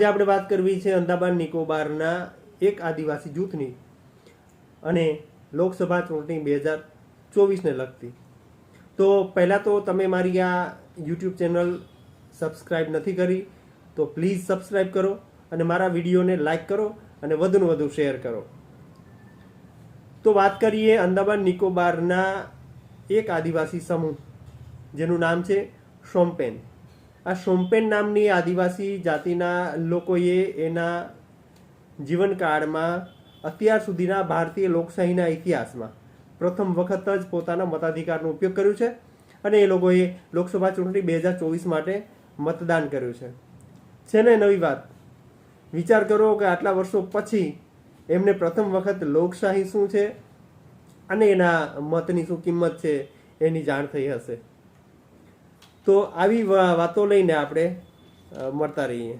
આજે આપણે વાત કરવી છે અંદામાન નિકોબારના એક આદિવાસી જૂથની અને લોકસભા ચૂંટણી બે હજાર ચોવીસને લગતી. તો પહેલાં તો તમે મારી આ યુટ્યુબ ચેનલ સબસ્ક્રાઈબ નથી કરી, તો પ્લીઝ સબસ્ક્રાઈબ કરો અને મારા વિડીયોને લાઇક કરો અને વધુને વધુ શેર કરો. તો વાત કરીએ અંદામાન નિકોબારના એક આદિવાસી સમૂહ, જેનું નામ છે શોમ્પેન. આ સોમપેન નામની આદિવાસી જાતિના લોકોએ એના જીવનકાળમાં અત્યાર સુધીના ભારતીય લોકશાહીના ઇતિહાસમાં પ્રથમ વખત જ પોતાના મતાધિકારનો ઉપયોગ કર્યો છે અને એ લોકોએ લોકસભા ચૂંટણી બે હજાર ચોવીસ માટે મતદાન કર્યું છે. છે ને નવી વાત. વિચાર કરો કે આટલા વર્ષો પછી એમને પ્રથમ વખત લોકશાહી શું છે અને એના મતની શું કિંમત છે એની જાણ થઈ હશે. તો આવી વાતો લઈને આપણે મળતા રહીએ.